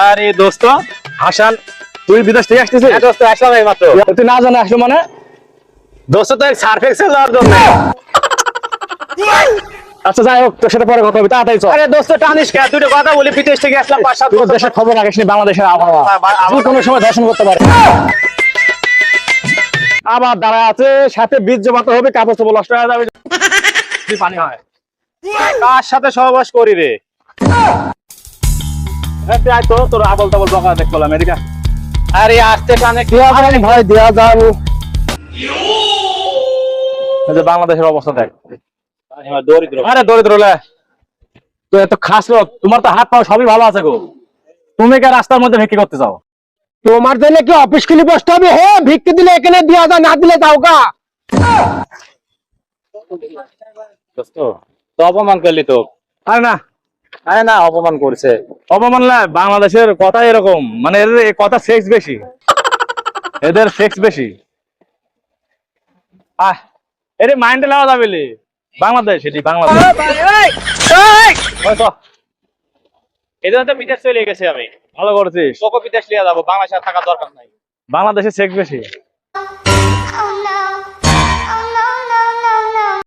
আরে দোস্ত হাসান তুই বিদেশ থেকে আসতেছিস? হ্যাঁ দোস্ত আসলাম এই মাত্র। তুই না জানা আসলো মানে? দোস্ত তো সার্ফ এক্সেল আচ্ছা যাই হোক তোর সাথে পরে কথা হবে তাড়াতাড়ি চল। আরে দোস্ত টানিস কে? দুটো কথা বলি বিদেশ থেকে আসলাম পাঁচ সাত দেশের খবর রাখিস নি বাংলাদেশের আবহাওয়া। হ্যাঁ, বা- তুই কোনো সময় দর্শন করতে পারে। আবার দাঁড়ায় আছে সাথে বীজ জমাতে হবে কাপড় চোপড় নষ্ট হয়ে যাবে। পানি হয়। কার সাথে সহবাস করি রে? হ্যাঁ, আয় তো তোর আবল তাবল বকা দেখব আমেরিকা আরে আসতে টানে কি? ভাই দেওয়া যান যে বাংলাদেশের অবস্থা দেখ। দরিদ্র। আরে দরিদ্র তো এত খাস লোক তোমার তো হাত পাও সবই ভালো আছে গো। তুমি কে রাস্তার মধ্যে ভিক্ষি করতে চাও? তোমার জন্য কি অফিস খুলে বসতে হবে? হে ভিক্ষে দিলে এখানে দেওয়া যায় না দিলে যাও গা। তো অপমান করলি তো। আরে না। আরে না অপমান করছে। অপমান না বাংলাদেশের কথা এরকম। মানে এদের কথা সেক্স বেশি। এদের সেক্স বেশি। আহ এর মাইন্ডে নেওয়া যাবে বাংলাদেশ এটি বাংলাদেশ। ওই তো, এই জন্য তো বিদেশ চলে গেছে আমি। ভালো করেছিস। তোকে বিদেশ লিয়ে যাব বাংলাদেশে থাকার দরকার নাই। বাংলাদেশে সেক্স বেশি।